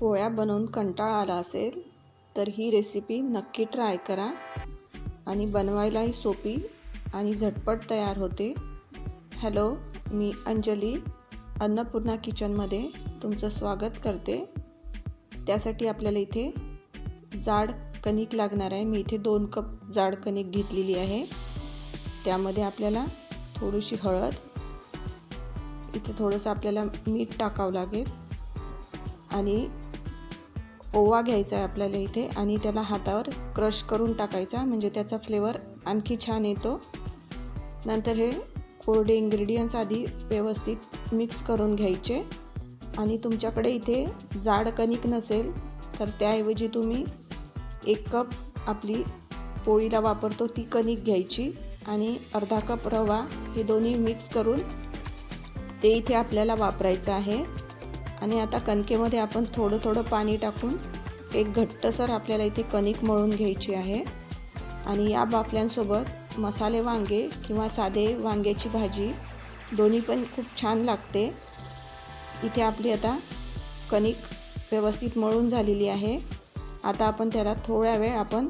पोळ्या बनवून कंटाळा आला असेल तर ही रेसिपी नक्की ट्राय करा. आणि बनवायलाही सोपी आणि झटपट तयार होते. हॅलो मी अंजली अन्नपूर्णा किचनमध्ये तुमचं स्वागत करते. त्यासाठी आपल्याला इथे जाड कणिक लागणार आहे. मी इथे दोन कप जाड कणिक घेतलेली आहे. त्यामध्ये आपल्याला थोडीशी हळद इथे थोडंसं आपल्याला मीठ टाकावं लागेल. आणि ओवा घ्यायचा आहे आपल्याला इथे आणि त्याला हातावर क्रश करून टाकायचा म्हणजे त्याचा फ्लेवर आणखी छान येतो. नंतर हे कोरडे इंग्रेडियंट्स आधी व्यवस्थित मिक्स करून घ्यायचे. आणि तुमच्याकडे इथे जाड कणिक नसेल तर त्याऐवजी तुम्ही एक कप आपली पोळीला वापरतो ती कणिक घ्यायची. आणि अर्धा कप रवा हे दोन्ही मिक्स करून ते इथे आपल्याला वापरायचं आहे. आणि आता कणकेमध्ये आपण थोडं थोडं पाणी टाकून एक घट्टसर आपल्याला इथे कणिक मळून घ्यायची आहे. आणि या बाफल्यांसोबत मसाले वांगे किंवा साधे वांग्याची भाजी दोन्ही पण खूप छान लागते. इथे आपली आता कणिक व्यवस्थित मळून झालेली आहे. आता आपण त्याला थोड्या वेळ आपण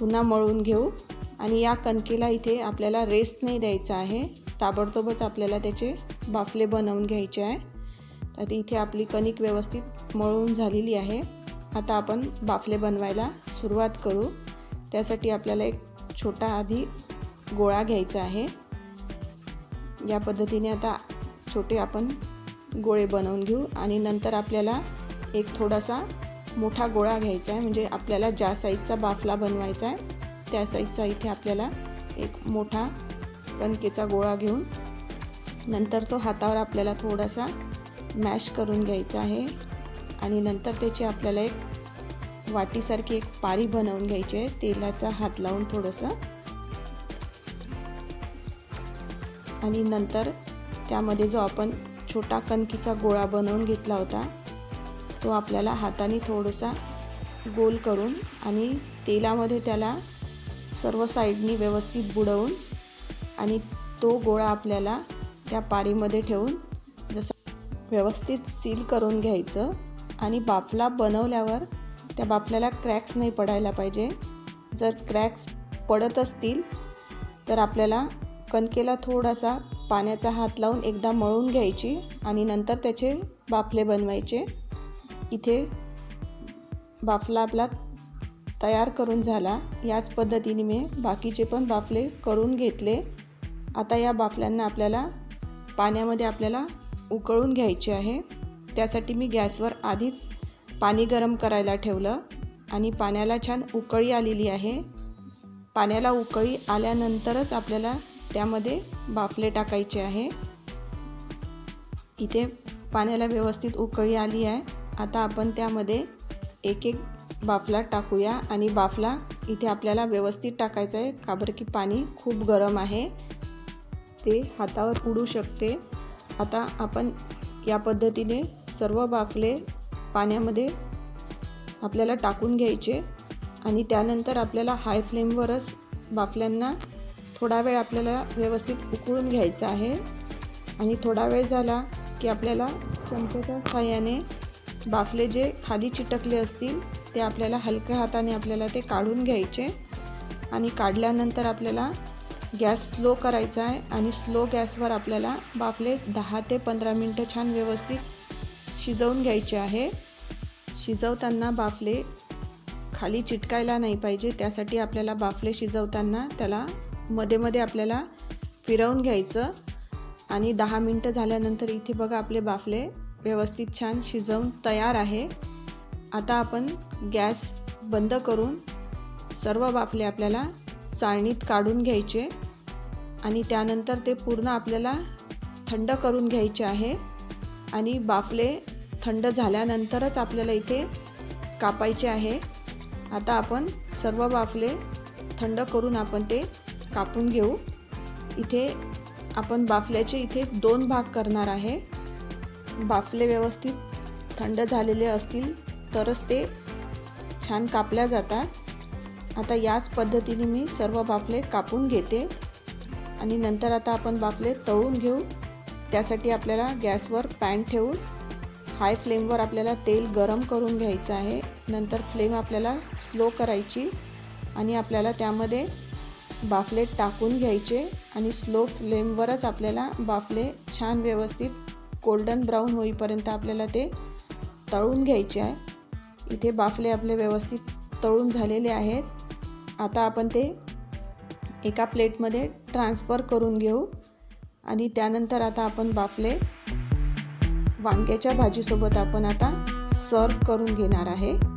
पुन्हा मळून घेऊ. आणि या कणकेला इथे आपल्याला रेस्ट नाही द्यायचा आहे. ताबडतोबच आपल्याला त्याचे बाफले बनवून घ्यायचे आहे. तर इथे आपली कणिक व्यवस्थित मळून झालेली आहे. आता आपण बाफले बनवायला सुरुवात करू. त्यासाठी आपल्याला एक छोटा आधी गोळा घ्यायचा आहे. या पद्धतीने आता छोटे आपण गोळे बनवून घेऊ आणि नंतर आपल्याला एक थोडासा मोठा गोळा घ्यायचा आहे. म्हणजे आपल्याला ज्या साईजचा बाफला बनवायचा आहे त्या साईजचा इथे आपल्याला एक मोठा कणकेचा गोळा घेऊन नंतर तो हातावर आपल्याला थोडासा मॅश करून घ्यायचं आहे. आणि नंतर त्याची आपल्याला एक वाटीसारखी एक पारी बनवून घ्यायची आहे. तेलाचा हात लावून थोडंसं. आणि नंतर त्यामध्ये जो आपण छोटा कणकीचा गोळा बनवून घेतला होता तो आपल्याला हाताने थोडासा गोल करून आणि तेलामध्ये त्याला सर्व साईडनी व्यवस्थित बुडवून आणि तो गोळा आपल्याला त्या पारीमध्ये ठेवून व्यवस्थित सील करून घ्यायचं आणि बाफला बनवल्यावर त्या बाफल्याला क्रॅक्स नाही पडायला पाहिजे. जर क्रॅक्स पडत असतील तर आपल्याला कणकेला थोडासा पाण्याचा हात लावून एकदा मळून घ्यायची आणि नंतर त्याचे बाफले बनवायचे. इथे बाफला आपला तयार करून झाला. याच पद्धतीने मी बाकीचे पण बाफले करून घेतले. आता या बाफल्यांना आपल्याला पाण्यामध्ये आपल्याला उकळून घ्यायचे आहे. त्यासाठी मी गॅसवर आधीच पाणी गरम करायला ठेवलं आणि पाण्याला छान उकळी आलेली आहे. पाण्याला उकळी आल्यानंतरच आपल्याला त्यामध्ये बाफले टाकायचे आहे. इथे पाण्याला व्यवस्थित उकळी आली आहे. आता आपण त्यामध्ये एक एक बाफला टाकूया आणि बाफला इथे आपल्याला व्यवस्थित टाकायचं आहे का बरं की पाणी खूप गरम आहे. ते हातावर उडू शकते. आता आपण या पद्धतीने सर्व बाफले पाण्यामध्ये आपल्याला टाकून घ्यायचे आणि त्यानंतर आपल्याला हाय फ्लेमवरच बाफल्यांना थोडा वेळ आपल्याला व्यवस्थित उकळून घ्यायचं आहे. आणि थोडा वेळ झाला की आपल्याला चमच्याच्या साह्याने बाफले जे खाली चिटकले असतील ते आपल्याला हलक्या हाताने आपल्याला ते काढून घ्यायचे. आणि काढल्यानंतर आपल्याला गॅस स्लो करायचा आहे आणि स्लो गॅसवर आपल्याला बाफले दहा ते पंधरा मिनटं छान व्यवस्थित शिजवून घ्यायचे आहे. शिजवताना बाफले खाली चिटकायला नाही पाहिजे. त्यासाठी आपल्याला बाफले शिजवताना त्याला मध्ये मध्ये आपल्याला फिरवून घ्यायचं. आणि दहा मिनटं झाल्यानंतर इथे बघा आपले बाफले व्यवस्थित छान शिजवून तयार आहे. आता आपण गॅस बंद करून सर्व बाफले आपल्याला चाळणीत काढून घ्यायचे. आणि त्यानंतर ते पूर्ण आपल्याला थंड करून घ्यायचे आहे. आणि बाफले थंड झाल्यानंतरच आपल्याला इथे कापायचे आहे. आता आपण सर्व बाफले थंड करून आपण ते कापून घेऊ. इथे आपण बाफल्याचे इथे दोन भाग करणार आहे. बाफले व्यवस्थित थंड झालेले असतील तरच ते छान कापल्या जातात. आता याच पद्धतीने मी सर्व बाफले कापून घेते. आणि नंतर आता आपण बाफले तळून घेऊ. त्यासाठी आपल्याला गॅसवर पॅन ठेवून हाय फ्लेमवर आपल्याला तेल गरम करून घ्यायचं आहे. नंतर फ्लेम आपल्याला स्लो करायची आणि आपल्याला त्यामध्ये बाफले टाकून घ्यायचे आणि स्लो फ्लेमवरच आपल्याला बाफले छान व्यवस्थित गोल्डन ब्राऊन होईपर्यंत आपल्याला ते तळून घ्यायचे आहे. इथे बाफले आपले व्यवस्थित तळून झालेले आहेत. आता आपण ते एका प्लेटमध्ये ट्रान्सफर करून घेऊ. आणि त्यानंतर आता आपण बाफले वांग्याच्या भाजीसोबत आपण आता सर्व करून घेणार आहे.